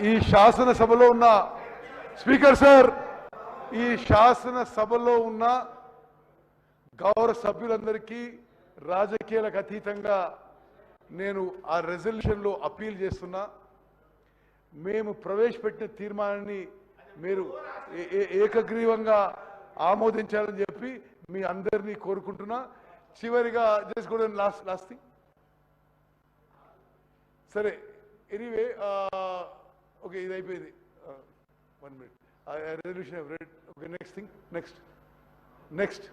ఈ శాసనసభలో ఉన్న స్పీకర్ సార్ ఈ శాసనసభలో ఉన్న గౌరవ సభ్యులందరికీ రాజకీయాలకు అతీతంగా నేను ఆ రెజల్యూషన్లో అప్పీల్ చేస్తున్నా. మేము ప్రవేశపెట్టిన తీర్మానాన్ని మీరు ఏ- ఏకగ్రీవంగా ఆమోదించాలని చెప్పి మీ అందరినీ కోరుకుంటున్నా. చివరిగా చేసుకోవడం లాస్ట్ లాస్ట్ థింగ్. సరే ఎనీవే ఓకే ఇది అయిపోయింది. One minute resolution red okay next thing next next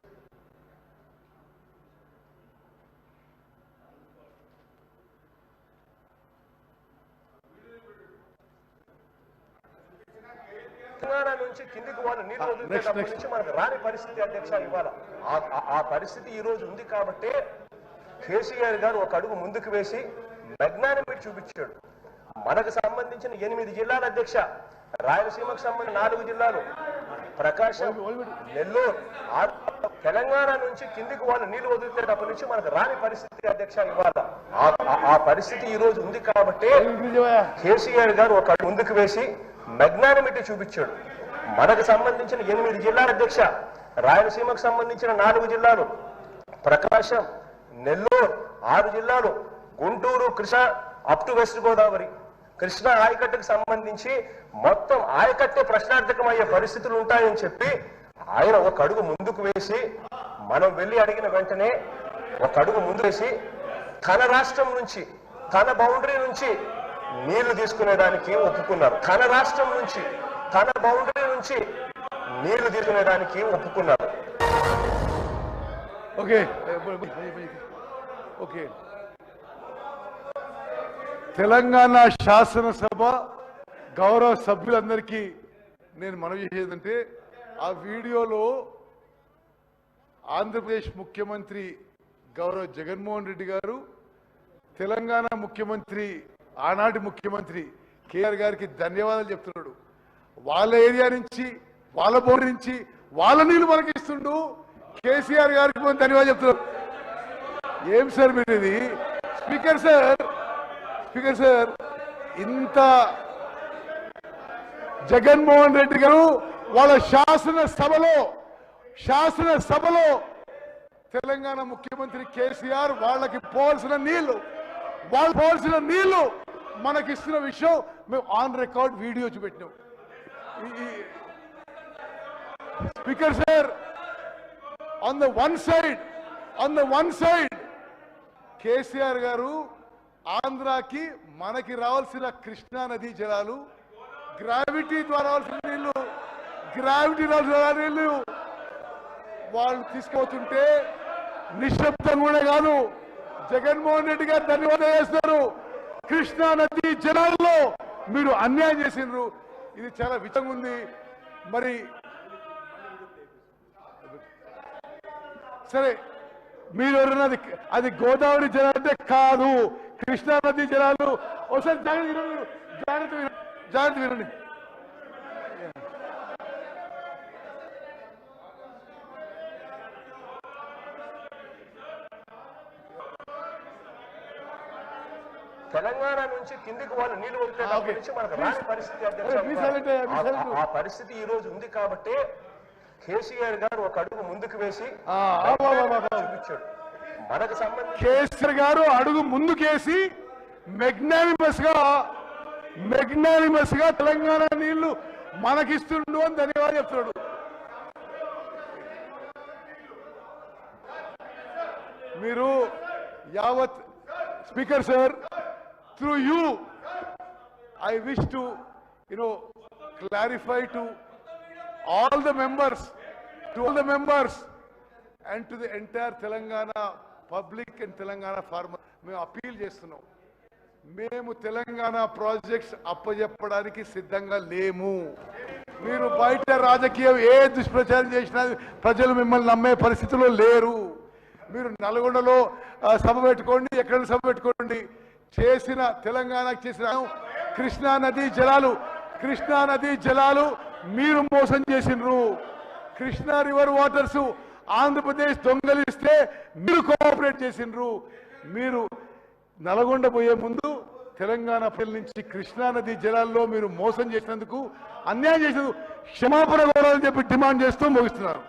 Telangana నుంచి కిందికి వాళ్ళు. నుంచి మనకు రాని పరిస్థితి అధ్యక్ష ఇవాళ. ఆ పరిస్థితి ఈ రోజు ఉంది కాబట్టి కేసీఆర్ గారు ఒక అడుగు ముందుకు వేసి మెగ్నానిమిట్ చూపించాడు. మనకు సంబంధించిన ఎనిమిది జిల్లాల అధ్యక్ష రాయలసీమకు సంబంధించిన నాలుగు జిల్లాలు. ప్రకాశం నెల్లూరు తెలంగాణ నుంచి కిందికి వాళ్ళు నీళ్ళు వదిలిపెట్టేటప్పటి నుంచి మనకు రాని పరిస్థితి అధ్యక్ష ఇవాళ. ఆ- పరిస్థితి ఈ రోజు ఉంది కాబట్టి కేసీఆర్ గారు ఒక ముందుకు వేసి మెగ్నానిమిటీ చూపించాడు. మనకు సంబంధించిన ఎనిమిది జిల్లాల అధ్యక్ష రాయలసీమకు సంబంధించిన నాలుగు జిల్లాలు ప్రకాశం నెల్లూరు ఆరు జిల్లాలు Guntur Krishna up to west Godavari. Krishna ఆయకట్టుకు సంబంధించి మొత్తం ఆయకట్టే ప్రశ్నార్థకమయ్యే పరిస్థితులు ఉంటాయని చెప్పి ఆయన ఒక అడుగు ముందుకు వేసి మనం వెళ్ళి అడిగిన వెంటనే ఒక అడుగు ముందు వేసి తన రాష్ట్రం నుంచి తన బౌండరీ నుంచి నీళ్ళు తీసుకునేదానికి ఒప్పుకున్నారు. తన రాష్ట్రం నుంచి తన బౌండరీ నుంచి నీళ్ళు తీసుకునేదానికి ఒప్పుకున్నారు. ఓకే ఓకే తెలంగాణ శాసనసభ గౌరవ సభ్యులందరికీ నేను మనవి చేసేదంటే ఆ వీడియోలో ఆంధ్రప్రదేశ్ ముఖ్యమంత్రి గౌరవ జగన్మోహన్ రెడ్డి గారు తెలంగాణ ముఖ్యమంత్రి ఆనాటి ముఖ్యమంత్రి కేఆర్ గారికి ధన్యవాదాలు చెప్తున్నాడు. వాళ్ళ ఏరియా నుంచి వాళ్ళ బోర్డు నుంచి వాళ్ళ నీళ్ళు మనకి ఇస్తుండు కేసీఆర్ గారికి మనం ధన్యవాదాలు చెప్తున్నాడు. ఏం సార్ మీరు ఇది స్పీకర్ సార్ స్పీకర్ సార్ ఇంత జగన్మోహన్ రెడ్డి గారు వాళ్ళ శాసన సభలో శాసన సభలో తెలంగాణ ముఖ్యమంత్రి కేసీఆర్ వాళ్ళకి పోవాల్సిన నీళ్ళు వాళ్ళు పోవాల్సిన నీళ్ళు మనకి ఇస్తున్న విషయం మేము on record video చూపెట్టినాం speaker sir on the one side on the one side KCR garu ఆంధ్రాకి మనకి రావాల్సిన కృష్ణా నదీ జలాలు గ్రావిటీ ద్వారా రావాల్సిన నీళ్ళు గ్రావిటీ రావాల్సిన నీళ్ళు వాళ్ళు తీసుకుపోతుంటే నిశ్శబ్దం కూడా కాదు. జగన్మోహన్ రెడ్డి గారు ధన్యవాదాలు చేస్తారు కృష్ణా నది జలాల్లో మీరు అన్యాయం చేసిండ్రు. ఇది చాలా విచంగా ఉంది. మరి సరే మీరు ఎవరన్నా అది అది గోదావరి జలాలు అంటే కాదు. కృష్ణా నది జలాలు ఒకసారి జాగ్రత్త. జాగ్రత్త జాగ్రత్త వినండి తెలంగాణ నుంచి కిందికి వాళ్ళు నీళ్ళు. వదిలేటప్పటి నుంచి మనకు రాని పరిస్థితి ఆ- పరిస్థితి ఈ రోజు ఉంది కాబట్టి కేసీఆర్ గారు ఒక అడుగు ముందుకు వేసి. చూపించాడు మనకు కేసీఆర్ గారు అడుగు ముందుకేసి మెగ్నానిమస్గా మెగ్నానిమస్గా తెలంగాణ నీళ్ళు మనకిస్తుండు అని ధన్యవాదాలు చెప్తున్నాడు. మీరు యావత్ speaker sir through you I wish to you know clarify to all the members to all the members and to the entire Telangana public and Telangana farmer మేము అప్పీల్ చేస్తున్నాం. మేము తెలంగాణ ప్రాజెక్ట్స్ అప్పజెప్పడానికి సిద్ధంగా లేము. మీరు బయట రాజకీయం ఏ దుష్ప్రచారం చేసినా ప్రజలు మిమ్మల్ని నమ్మే పరిస్థితిలో లేరు. మీరు నల్గొండలో సభ పెట్టుకోండి ఎక్కడ సభ పెట్టుకోండి. చేసిన తెలంగాణకు చేసిన కృష్ణానది జలాలు కృష్ణా నదీ జలాలు మీరు మోసం చేసినారు కృష్ణా రివర్ వాటర్స్ ఆంధ్రప్రదేశ్ దొంగలిస్తే మీరు కోఆపరేట్ చేసిండ్రు. మీరు నల్గొండ పోయే ముందు తెలంగాణ ప్రజల నుంచి కృష్ణా నది జలాల్లో మీరు మోసం చేసినందుకు అన్యాయం చేసినందుకు క్షమాపణ కోరాలని చెప్పి డిమాండ్ చేస్తూ ముగిస్తున్నారు.